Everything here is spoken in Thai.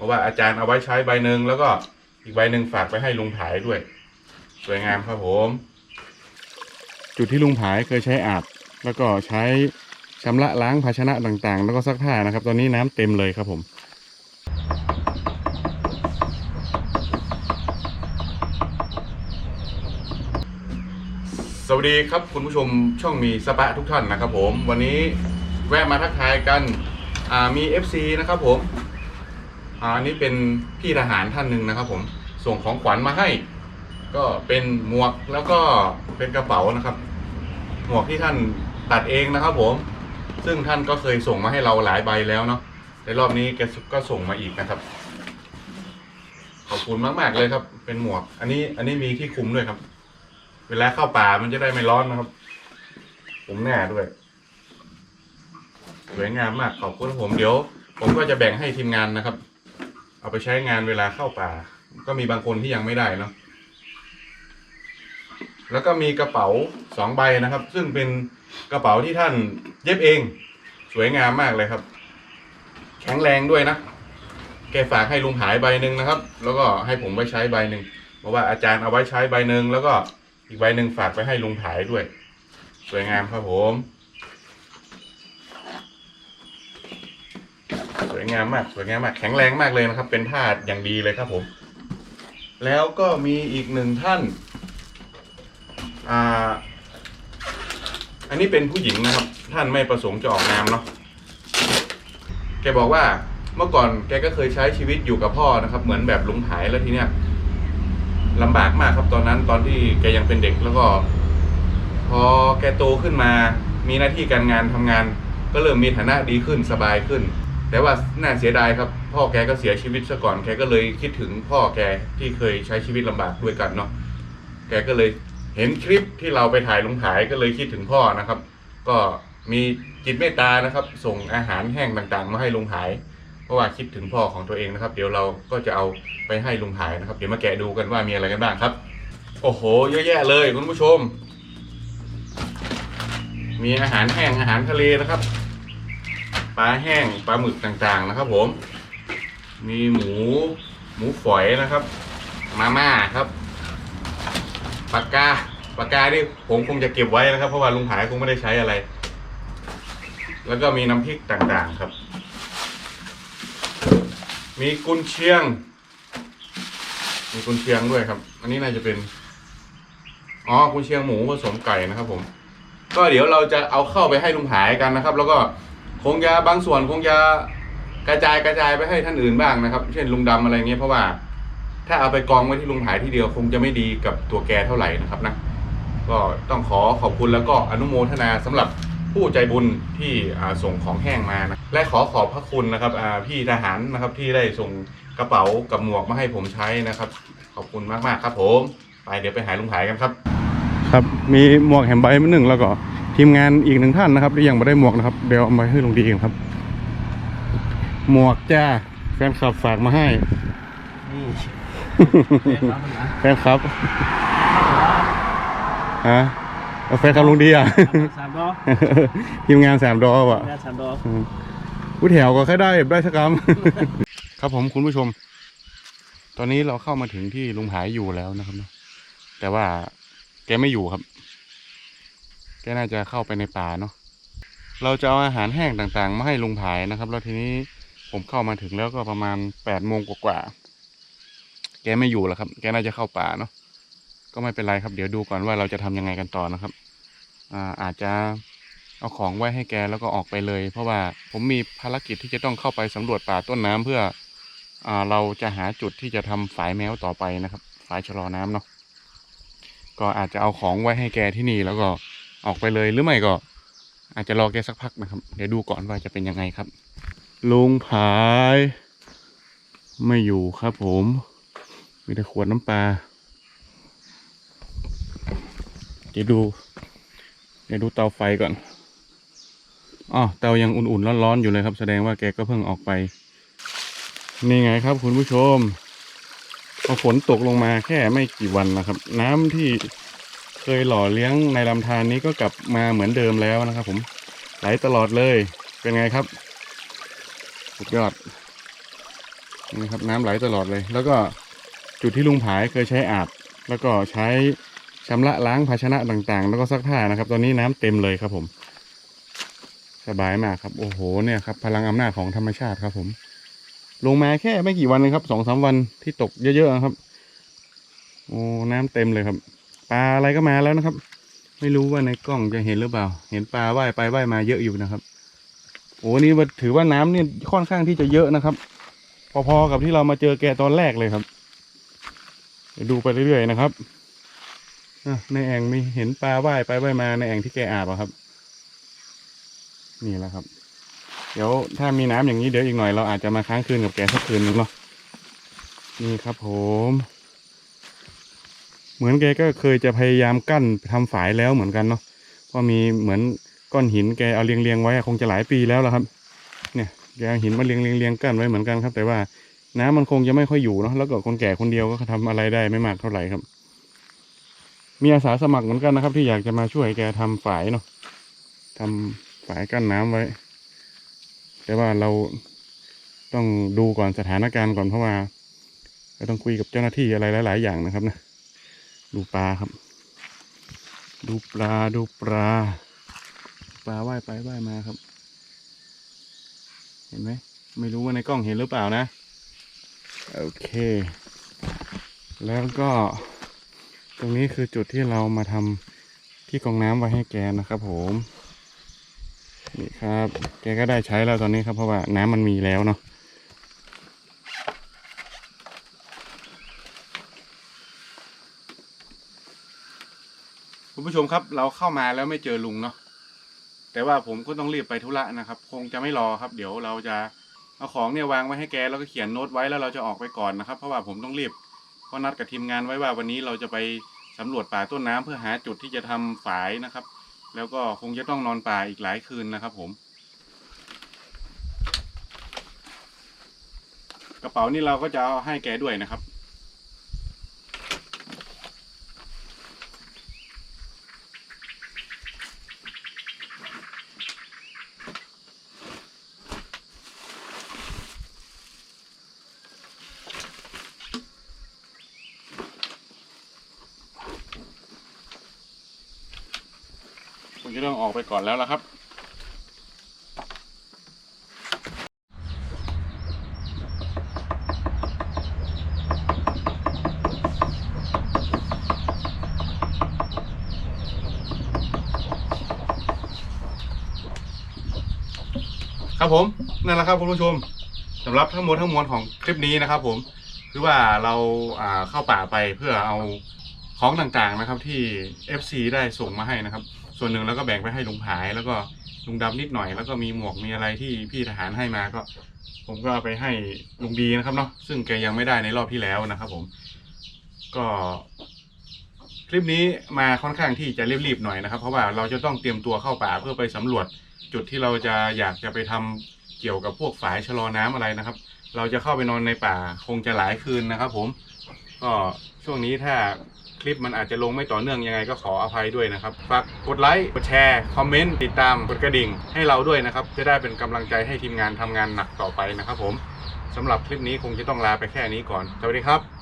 บอกว่าอาจารย์เอาไว้ใช้ใบหนึ่งแล้วก็อีกใบหนึ่งฝากไปให้ลุงผายด้วย สวยงามครับผม จุดที่ลุงผายเคยใช้อาบแล้วก็ใช้ชำระล้างภาชนะต่างๆ แล้วก็ซักผ้านะครับ ตอนนี้น้ำเต็มเลยครับผมสวัสดีครับคุณผู้ชมช่องมีสปะทุกท่านนะครับผม วันนี้แวะมาทักทายกันอ่ามี FC นะครับผม อันนี้เป็นพี่ทหารท่านหนึ่งนะครับ ผมส่งของขวัญมาให้ ก็เป็นหมวกแล้วก็เป็นกระเป๋านะครับ หมวกที่ท่านตัดเองนะครับ ผม ซึ่งท่านก็เคยส่งมาให้เราหลายใบแล้วเนาะในรอบนี้แกก็ส่งมาอีกนะครับ ขอบคุณมากๆเลยครับ เป็นหมวก อันนี้อันนี้มีที่คลุมด้วยครับ เวลาเข้าป่ามันจะได้ไม่ร้อนนะครับ ผมแน่ด้วยสวยงามมากขอบคุณผมเดี๋ยว ผมก็จะแบ่งให้ทีมงานนะครับ เอาไปใช้งานเวลาเข้าป่า ก็มีบางคนที่ยังไม่ได้เนาะแล้วก็มีกระเป๋าสองใบนะครับ ซึ่งเป็นกระเป๋าที่ท่านเย็บเอง สวยงามมากเลยครับ แข็งแรงด้วยนะ แกฝากให้ลุงหายใบหนึ่งนะครับ แล้วก็ให้ผมไว้ใช้ใบหนึ่งบอกว่าอาจารย์เอาไว้ใช้ใบหนึ่งแล้วก็อีกใบหนึ่งฝากไปให้ลุงผายด้วย สวยงามครับผม สวยงามมาก สวยงามมาก แข็งแรงมากเลยนะครับ เป็นธาตุอย่างดีเลยครับผม แล้วก็มีอีกหนึ่งท่านอ่าอันนี้เป็นผู้หญิงนะครับ ท่านไม่ประสงค์จะออกนามเนาะแกบอกว่าเมื่อก่อนแกก็เคยใช้ชีวิตอยู่กับพ่อนะครับ เหมือนแบบลุงหายแล้วทีเนี้ยลำบากมากครับตอนนั้นตอนที่แกยังเป็นเด็กแล้วก็ พอแกโตขึ้นมา มีหน้าที่การงานทำงาน ก็เริ่มมีฐานะดีขึ้นสบายขึ้น แต่ว่าน่าเสียดายครับ พ่อแกก็เสียชีวิตซะก่อนแกก็เลยคิดถึงพ่อแกที่เคยใช้ชีวิตลำบากด้วยกันเนาะแกก็เลยเห็นคลิปที่เราไปถ่ายลุงผายก็เลยคิดถึงพ่อนะครับ ก็มีจิตเมตตานะครับ ส่งอาหารแห้งต่างๆ มาให้ลุงผาย เพราะว่าคิดถึงพ่อของตัวเองนะครับ เดี๋ยวเราก็จะเอาไปให้ลุงผายนะครับ เดี๋ยวมาแกะดูกันว่ามีอะไรกันบ้างครับ โอ้โห เยอะแยะเลยคุณผู้ชม มีอาหารแห้งอาหารทะเลนะครับ ลาแห้งปลาหมึกต่างๆนะครับ ผม มีหมู หมูฝอยนะครับ มาม่าครับปากกาปากกานี่ผมคงจะเก็บไว้นะครับ เพราะว่าลุงหายคงไม่ได้ใช้อะไร แล้วก็มีน้ำพริกต่างๆครับ มีกุนเชียง มีกุนเชียงด้วยครับ อันนี้น่าจะเป็นอ๋อกุนเชียงหมูผสมไก่นะครับ ผม ก็เดี๋ยวเราจะเอาเข้าไปให้ลุงหายกันนะครับ แล้วก็ คงจะบางส่วนคงจะกระจายกระจายไปให้ท่านอื่นบ้างนะครับ เช่นลุงดำอะไรเงี้ยเพราะว่า ถ้าเอาไปกองไว้ที่ลุงหายที่เดียว คงจะไม่ดีกับตัวแกเท่าไหร่นะครับนะก็ต้องขอขอบคุณแล้วก็อนุโมทนาสำหรับผู้ใจบุญที่ส่งของแห้งมานะและขอขอบพระคุณนะครับพี่ทหารนะครับที่ได้ส่งกระเป๋ากับหมวกมาให้ผมใช้นะครับ ขอบคุณมากๆครับผม ไปเดี๋ยวไปหาลุงหายกันครับ ครับมีหมวกแหมใบมาหนึ่งแล้วก็ ทีมงานอีกหนึ่งท่านนะครับที่ยังไม่ได้หมวกนะครับเดี๋ยวเอามาให้ลุงดีกันครับ หมวกจ้าแฟนคลับฝากมาให้นี่แฟนครับฮะเอาแฟนคลับลุงดีอะสามดอกทีมงานสามดอว่ะแค่สามดอกผู้แถวก็แค่ได้ได้สักคำครับผมคุณผู้ชม ตอนนี้เราเข้ามาถึงที่ลุงหายอยู่แล้วนะครับเนอะแต่ว่าแกไม่อยู่ครับ แกน่าจะเข้าไปในป่าเนาะเราจะเอาอาหารแห้งต่างๆ มาให้ลุงผายนะครับ แล้วทีนี้ผมเข้ามาถึงแล้วก็ประมาณแปดโมงกว่าๆแกไม่อยู่แล้วครับ แกน่าจะเข้าป่าเนาะก็ไม่เป็นไรครับ เดี๋ยวดูก่อนว่าเราจะทำยังไงกันต่อนะครับ อ่าอาจจะเอาของไว้ให้แกแล้วก็ออกไปเลย เพราะว่าผมมีภารกิจที่จะต้องเข้าไปสำรวจป่าต้นน้ำเพื่ออ่าเราจะหาจุดที่จะทำฝายแมวต่อไปนะครับ ฝายชะลอน้ำเนาะก็อาจจะเอาของไว้ให้แกที่นี่แล้วก็ ออกไปเลยหรือไม่ก็ อาจจะรอแกสักพักนะครับ เดี๋ยวดูก่อนว่าจะเป็นยังไงครับ ลุงผาย ไม่อยู่ครับผม มีแต่ขวดน้ำปลาเดี๋ยวดู เดี๋ยวดูเตาไฟก่อนอ๋อเตายังอุ่นๆร้อนๆอยู่เลยครับ แสดงว่าแกก็เพิ่งออกไป นี่ไงครับคุณผู้ชมพอฝนตกลงมาแค่ไม่กี่วันนะครับ น้ำที่ ยหล่อเลี้ยงในลำธารนี้ก็กลับมาเหมือนเดิมแล้วนะครับ ผมไหลตลอดเลยเป็นไงครับ สุดยอดนี่ครับน้ำไหลตลอดเลย แล้วก็จุดที่ลุงผายเคยใช้อาบ แล้วก็ใช้ชำระล้างภาชนะต่างๆ แล้วก็ซักผ้านะครับ ตอนนี้น้ำเต็มเลยครับผม สบายมากครับ โอ้โหเนี่ยครับ พลังอำนาจของธรรมชาติครับผม ลงมาแค่ไม่กี่วันเลยครับสองสามวันที่ตกเยอะๆนะครับ โอ้น้ำเต็มเลยครับ ปลาอะไรก็มาแล้วนะครับ ไม่รู้ว่าในกล้องจะเห็นหรือเปล่า เห็นปลาว่ายไปว่ายมาเยอะอยู่นะครับโอ้นี่ถือว่าน้ำเนี่ยค่อนข้างที่จะเยอะนะครับ พอๆกับที่เรามาเจอแกตอนแรกเลยครับดูไปเรื่อยๆนะครับในแอ่งมีเห็นปลาว่ายไปว่ายมาในแอ่งที่แกอาบอะครับ นี่แหละครับ เดี๋ยวถ้ามีน้ำอย่างนี้เดี๋ยวอีกหน่อยเราอาจจะมาค้างคืนกับแกสักคืนนึงเนาะนี่ครับผม เหมือนแกก็เคยจะพยายามกั้นทำฝายแล้วเหมือนกันเนาะเพราะมีเหมือนก้อนหินแกเอาเรียงเรียงๆไว้คงจะหลายปีแล้วละครับ เนี่ยแกเอาหินมาเรียงเรียงเรียงกั้นไว้เหมือนกันครับ แต่ว่าน้ำมันคงจะไม่ค่อยอยู่เนาะแล้วก็คนแก่คนเดียวก็ทำอะไรได้ไม่มากเท่าไหร่ครับ มีอาสาสมัครเหมือนกันนะครับ ที่อยากจะมาช่วยแกทำฝายเนาะทำฝายกั้นน้ำไว้ แต่ว่าเราต้องดูก่อนสถานการณ์ก่อนเพราะว่าเราต้องคุยกับเจ้าหน้าที่อะไรหลาย ๆ อย่างนะครับนะ ดูปลาครับ ดูปลาดูปลา ปลาว่ายไปว่ายมาครับ เห็นไหมไม่รู้ว่าในกล้องเห็นหรือเปล่านะ โอเค แล้วก็ ตรงนี้คือจุดที่เรามาทำที่กองน้ำไว้ให้แกนะครับผมนี่ครับ แกก็ได้ใช้แล้วตอนนี้ครับเพราะว่าน้ำมันมีแล้วเนาะ คุณผู้ชมครับ เราเข้ามาแล้วไม่เจอลุงเนาะแต่ว่าผมก็ต้องรีบไปธุระนะครับ คงจะไม่รอครับ เดี๋ยวเราจะเอาของเนี่ยวางไว้ให้แกแล้วก็เขียนโน้ตไว้แล้วเราจะออกไปก่อนนะครับ เพราะว่าผมต้องรีบเพราะนัดกับทีมงานไว้ว่าวันนี้เราจะไปสำรวจป่าต้นน้ำเพื่อหาจุดที่จะทำฝายนะครับ แล้วก็คงจะต้องนอนป่าอีกหลายคืนนะครับ ผม กระเป๋านี่เราก็จะเอาให้แกด้วยนะครับ ผมจะต้องออกไปก่อนแล้วละครับครับผมนั่นแหละครับคุณผู้ชมสำหรับทั้งหมดทั้งมวลของคลิปนี้นะครับ ผมคือว่าเราอ่าเข้าป่าไปเพื่อเอาของต่างๆนะครับ ที่ FC ได้ส่งมาให้นะครับ ส่วนหนึ่งแล้วก็แบ่งไปให้ลุงผาย แล้วก็ลุงดำนิดหน่อย แล้วก็มีหมวกมีอะไรที่พี่ทหารให้มาก็ ผมก็เอาไปให้ลุงดีนะครับเนาะซึ่งแกยังไม่ได้ในรอบที่แล้วนะครับ ผม ก็คลิปนี้มาค่อนข้างที่จะรีบๆหน่อยนะครับ เพราะว่าเราจะต้องเตรียมตัวเข้าป่าเพื่อไปสำรวจ จุดที่เราจะอยากจะไปทำเกี่ยวกับพวกฝายชะลอน้ำอะไรนะครับ เราจะเข้าไปนอนในป่าคงจะหลายคืนนะครับ ผม ก็ช่วงนี้ถ้า คลิปมันอาจจะลงไม่ต่อเนื่องยังไงก็ขออภัยด้วยนะครับ ฝากกดไลค์ กดแชร์ คอมเมนต์ ติดตาม กดกระดิ่งให้เราด้วยนะครับ จะได้เป็นกำลังใจให้ทีมงานทำงานหนักต่อไปนะครับผมสำหรับคลิปนี้คงจะต้องลาไปแค่นี้ก่อน สวัสดีครับ